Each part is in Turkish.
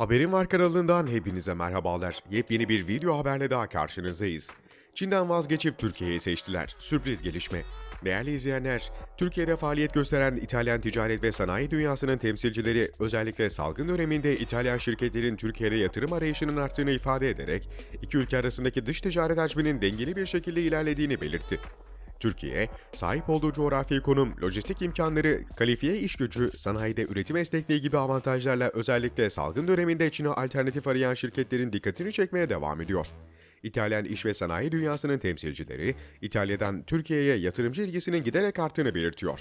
Haberin Var kanalından hepinize merhabalar. Yepyeni bir video haberle daha karşınızdayız. Çin'den vazgeçip Türkiye'yi seçtiler. Sürpriz gelişme. Değerli izleyenler, Türkiye'de faaliyet gösteren İtalyan ticaret ve sanayi dünyasının temsilcileri özellikle salgın döneminde İtalyan şirketlerin Türkiye'de yatırım arayışının arttığını ifade ederek iki ülke arasındaki dış ticaret hacminin dengeli bir şekilde ilerlediğini belirtti. Türkiye, sahip olduğu coğrafi konum, lojistik imkanları, kalifiye iş gücü, sanayide üretim esnekliği gibi avantajlarla özellikle salgın döneminde Çin'e alternatif arayan şirketlerin dikkatini çekmeye devam ediyor. İtalyan iş ve sanayi dünyasının temsilcileri, İtalya'dan Türkiye'ye yatırımcı ilgisinin giderek arttığını belirtiyor.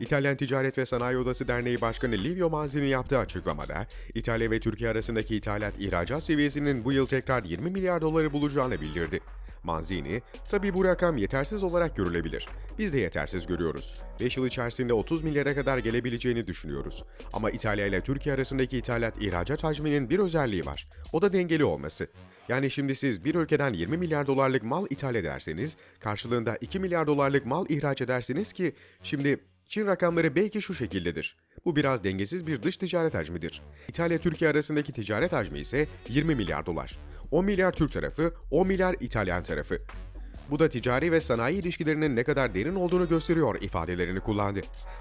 İtalyan Ticaret ve Sanayi Odası Derneği Başkanı Livio Manzini yaptığı açıklamada, İtalya ve Türkiye arasındaki ithalat-ihracat seviyesinin bu yıl tekrar 20 milyar doları bulacağını bildirdi. Manzini, tabii bu rakam yetersiz olarak görülebilir. Biz de yetersiz görüyoruz. 5 yıl içerisinde 30 milyara kadar gelebileceğini düşünüyoruz. Ama İtalya ile Türkiye arasındaki ithalat-ihracat hacminin bir özelliği var. O da dengeli olması. Yani şimdi siz bir ülkeden 20 milyar dolarlık mal ithal ederseniz, karşılığında 2 milyar dolarlık mal ihraç edersiniz ki, şimdi Çin rakamları belki şu şekildedir. Bu biraz dengesiz bir dış ticaret hacmidir. İtalya-Türkiye arasındaki ticaret hacmi ise 20 milyar dolar. 10 milyar Türk tarafı, 10 milyar İtalyan tarafı. Bu da ticari ve sanayi ilişkilerinin ne kadar derin olduğunu gösteriyor ifadelerini kullandı.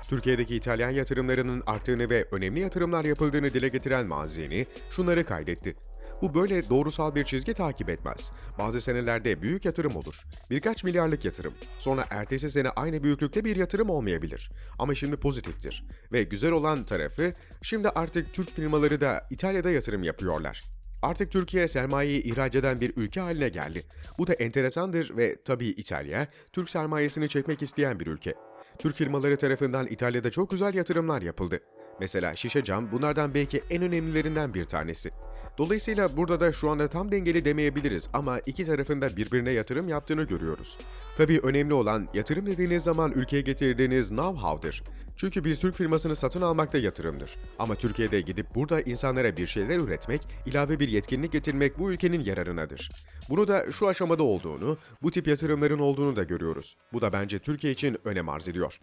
Türkiye'deki İtalyan yatırımlarının arttığını ve önemli yatırımlar yapıldığını dile getiren Manzini şunları kaydetti. Bu böyle doğrusal bir çizgi takip etmez. Bazı senelerde büyük yatırım olur. Birkaç milyarlık yatırım. Sonra ertesi sene aynı büyüklükte bir yatırım olmayabilir. Ama şimdi pozitiftir. Ve güzel olan tarafı şimdi artık Türk firmaları da İtalya'da yatırım yapıyorlar. Artık Türkiye sermayeyi ihraç eden bir ülke haline geldi. Bu da enteresandır ve tabii İtalya, Türk sermayesini çekmek isteyen bir ülke. Türk firmaları tarafından İtalya'da çok güzel yatırımlar yapıldı. Mesela şişe cam bunlardan belki en önemlilerinden bir tanesi. Dolayısıyla burada da şu anda tam dengeli demeyebiliriz ama iki tarafın da birbirine yatırım yaptığını görüyoruz. Tabii önemli olan yatırım dediğiniz zaman ülkeye getirdiğiniz know-how'dır. Çünkü bir Türk firmasını satın almak da yatırımdır. Ama Türkiye'de gidip burada insanlara bir şeyler üretmek, ilave bir yetkinlik getirmek bu ülkenin yararınadır. Bunu da şu aşamada olduğunu, bu tip yatırımların olduğunu da görüyoruz. Bu da bence Türkiye için önem arz ediyor.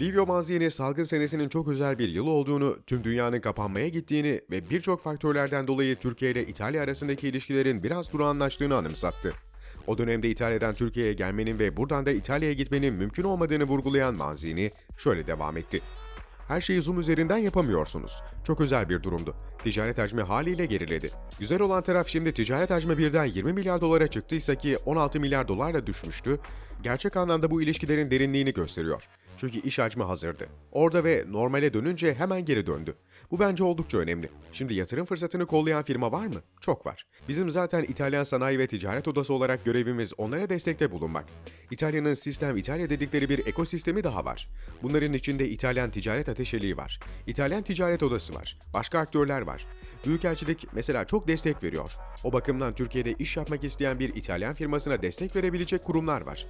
Livio Manzini salgın senesinin çok özel bir yıl olduğunu, tüm dünyanın kapanmaya gittiğini ve birçok faktörlerden dolayı Türkiye ile İtalya arasındaki ilişkilerin biraz durağanlaştığını anımsattı. O dönemde İtalya'dan Türkiye'ye gelmenin ve buradan da İtalya'ya gitmenin mümkün olmadığını vurgulayan Manzini şöyle devam etti. Her şeyi Zoom üzerinden yapamıyorsunuz. Çok özel bir durumdu. Ticaret hacmi haliyle geriledi. Güzel olan taraf şimdi ticaret hacmi birden 20 milyar dolara çıktıysa ki 16 milyar dolarla düşmüştü, gerçek anlamda bu ilişkilerin derinliğini gösteriyor. Çünkü iş hacmi hazırdı. Orada ve normale dönünce hemen geri döndü. Bu bence oldukça önemli. Şimdi yatırım fırsatını kollayan firma var mı? Çok var. Bizim zaten İtalyan Sanayi ve Ticaret Odası olarak görevimiz onlara destekte bulunmak. İtalya'nın Sistem İtalya dedikleri bir ekosistemi daha var. Bunların içinde İtalyan Ticaret Ateşeliği var. İtalyan Ticaret Odası var. Başka aktörler var. Büyükelçilik mesela çok destek veriyor. O bakımdan Türkiye'de iş yapmak isteyen bir İtalyan firmasına destek verebilecek kurumlar var.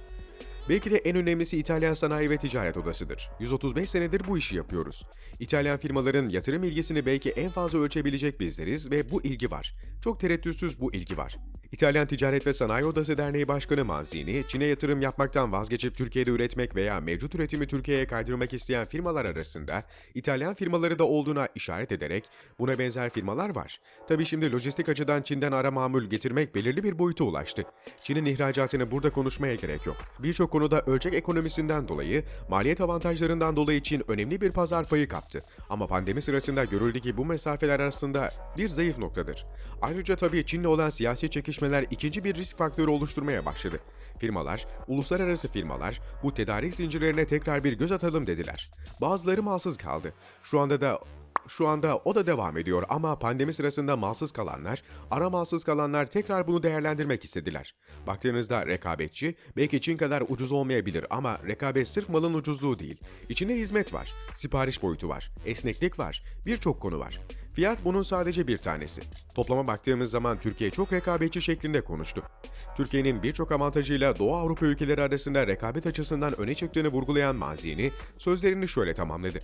Belki de en önemlisi İtalyan Sanayi ve Ticaret Odası'dır. 135 senedir bu işi yapıyoruz. İtalyan firmaların yatırım ilgisini belki en fazla ölçebilecek bizleriz ve bu ilgi var. Çok tereddütsüz bu ilgi var. İtalyan Ticaret ve Sanayi Odası Derneği Başkanı Manzini, Çin'e yatırım yapmaktan vazgeçip Türkiye'de üretmek veya mevcut üretimi Türkiye'ye kaydırmak isteyen firmalar arasında İtalyan firmaları da olduğuna işaret ederek buna benzer firmalar var. Tabii şimdi lojistik açıdan Çin'den ara mamul getirmek belirli bir boyuta ulaştı. Çin'in ihracatını burada konuşmaya gerek yok. Birçok konuda ölçek ekonomisinden dolayı, maliyet avantajlarından dolayı Çin önemli bir pazar payı kaptı. Ama pandemi sırasında görüldü ki bu mesafeler arasında bir zayıf noktadır. Ayrıca tabii Çin'le olan siyasi çekişmeler ikinci bir risk faktörü oluşturmaya başladı. Firmalar, uluslararası firmalar bu tedarik zincirlerine tekrar bir göz atalım dediler. Bazıları malsız kaldı. Şu anda da şu anda o da devam ediyor ama pandemi sırasında malsız kalanlar, ara malsız kalanlar tekrar bunu değerlendirmek istediler. Baktığınızda rekabetçi, belki Çin kadar ucuz olmayabilir ama rekabet sırf malın ucuzluğu değil. İçinde hizmet var, sipariş boyutu var, esneklik var, birçok konu var. Fiyat bunun sadece bir tanesi. Toplama baktığımız zaman Türkiye çok rekabetçi şeklinde konuştu. Türkiye'nin birçok avantajıyla Doğu Avrupa ülkeleri arasında rekabet açısından öne çıktığını vurgulayan Manzini, sözlerini şöyle tamamladı.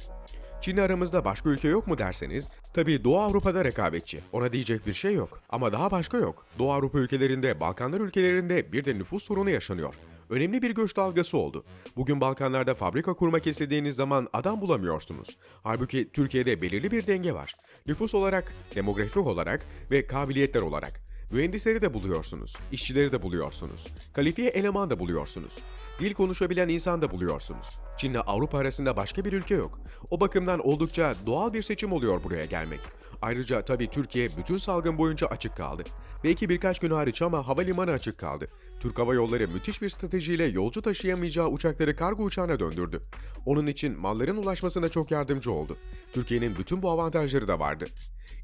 Çin'le aramızda başka ülke yok mu derseniz, tabii Doğu Avrupa'da rekabetçi. Ona diyecek bir şey yok. Ama daha başka yok. Doğu Avrupa ülkelerinde, Balkanlar ülkelerinde bir de nüfus sorunu yaşanıyor. Önemli bir göç dalgası oldu. Bugün Balkanlarda fabrika kurmak istediğiniz zaman adam bulamıyorsunuz. Halbuki Türkiye'de belirli bir denge var. Nüfus olarak, demografik olarak ve kabiliyetler olarak. Mühendisleri de buluyorsunuz, işçileri de buluyorsunuz, kalifiye eleman da buluyorsunuz, dil konuşabilen insan da buluyorsunuz. Çin'le Avrupa arasında başka bir ülke yok. O bakımdan oldukça doğal bir seçim oluyor buraya gelmek. Ayrıca tabii Türkiye bütün salgın boyunca açık kaldı. Belki birkaç gün hariç ama havalimanı açık kaldı. Türk Hava Yolları müthiş bir stratejiyle yolcu taşıyamayacağı uçakları kargo uçağına döndürdü. Onun için malların ulaşmasına çok yardımcı oldu. Türkiye'nin bütün bu avantajları da vardı.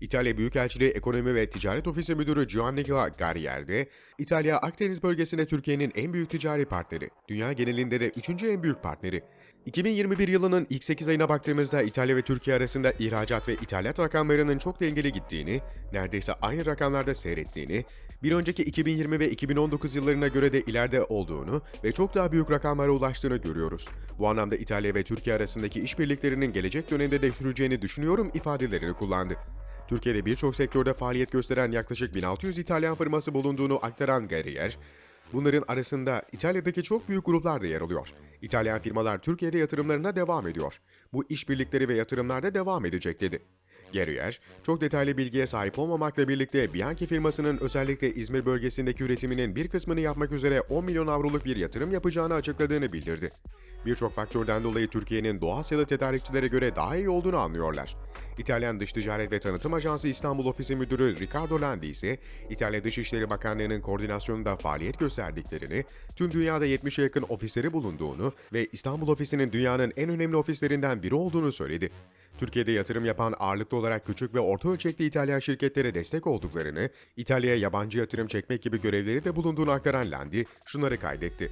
İtalya Büyükelçiliği Ekonomi ve Ticaret Ofisi Müdürü Giovanni Garrier de, İtalya Akdeniz bölgesinde Türkiye'nin en büyük ticari partneri, dünya genelinde de üçüncü en büyük partneri. 2021 yılının ilk 8 ayına baktığımızda İtalya ve Türkiye arasında ihracat ve ithalat rakamlarının çok dengeli gittiğini, neredeyse aynı rakamlarda seyrettiğini, bir önceki 2020 ve 2019 yıllarına göre de ileride olduğunu ve çok daha büyük rakamlara ulaştığını görüyoruz. Bu anlamda İtalya ve Türkiye arasındaki işbirliklerinin gelecek dönemde de süreceğini düşünüyorum ifadelerini kullandı. Türkiye'de birçok sektörde faaliyet gösteren yaklaşık 1600 İtalyan firması bulunduğunu aktaran Garrier, bunların arasında İtalya'daki çok büyük gruplar da yer alıyor. İtalyan firmalar Türkiye'de yatırımlarına devam ediyor. Bu işbirlikleri ve yatırımlar da devam edecek dedi. Gerrier, çok detaylı bilgiye sahip olmamakla birlikte Bianchi firmasının özellikle İzmir bölgesindeki üretiminin bir kısmını yapmak üzere 10 milyon avroluk bir yatırım yapacağını açıkladığını bildirdi. Birçok faktörden dolayı Türkiye'nin Doğu Asyalı tedarikçilere göre daha iyi olduğunu anlıyorlar. İtalyan Dış Ticaret ve Tanıtım Ajansı İstanbul Ofisi Müdürü Riccardo Landi ise İtalya Dışişleri Bakanlığı'nın koordinasyonunda faaliyet gösterdiklerini, tüm dünyada 70'e yakın ofisleri bulunduğunu ve İstanbul ofisinin dünyanın en önemli ofislerinden biri olduğunu söyledi. Türkiye'de yatırım yapan ağırlıklı olarak küçük ve orta ölçekli İtalyan şirketlere destek olduklarını, İtalya'ya yabancı yatırım çekmek gibi görevleri de bulunduğunu aktaran Landi şunları kaydetti.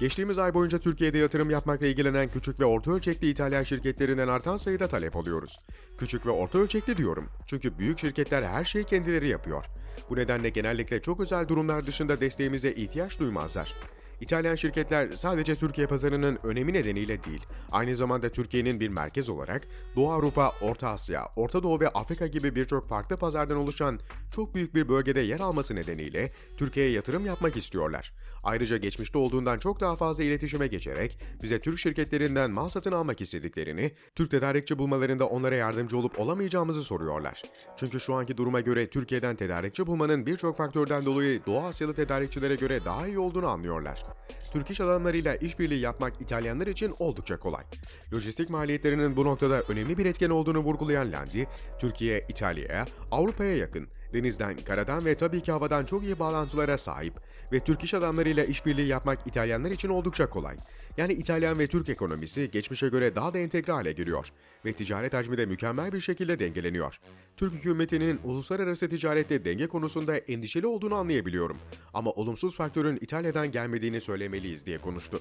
Geçtiğimiz ay boyunca Türkiye'de yatırım yapmakla ilgilenen küçük ve orta ölçekli İtalyan şirketlerinden artan sayıda talep alıyoruz. Küçük ve orta ölçekli diyorum. Çünkü büyük şirketler her şeyi kendileri yapıyor. Bu nedenle genellikle çok özel durumlar dışında desteğimize ihtiyaç duymazlar. İtalyan şirketler sadece Türkiye pazarının önemi nedeniyle değil, aynı zamanda Türkiye'nin bir merkez olarak Doğu Avrupa, Orta Asya, Orta Doğu ve Afrika gibi birçok farklı pazardan oluşan çok büyük bir bölgede yer alması nedeniyle Türkiye'ye yatırım yapmak istiyorlar. Ayrıca geçmişte olduğundan çok daha fazla iletişime geçerek bize Türk şirketlerinden mal satın almak istediklerini, Türk tedarikçi bulmalarında onlara yardımcı olup olamayacağımızı soruyorlar. Çünkü şu anki duruma göre Türkiye'den tedarikçi bulmanın birçok faktörden dolayı Doğu Asyalı tedarikçilere göre daha iyi olduğunu anlıyorlar. Türk iş adamlarıyla işbirliği yapmak İtalyanlar için oldukça kolay. Lojistik maliyetlerinin bu noktada önemli bir etken olduğunu vurgulayan Landi, Türkiye, İtalya'ya, Avrupa'ya yakın, denizden, karadan ve tabii ki havadan çok iyi bağlantılara sahip ve Türk iş adamlarıyla işbirliği yapmak İtalyanlar için oldukça kolay. Yani İtalyan ve Türk ekonomisi geçmişe göre daha da entegre hale geliyor ve ticaret hacmi de mükemmel bir şekilde dengeleniyor. Türk hükümetinin uluslararası ticarette denge konusunda endişeli olduğunu anlayabiliyorum ama olumsuz faktörün İtalya'dan gelmediğini söylemeliyiz diye konuştu.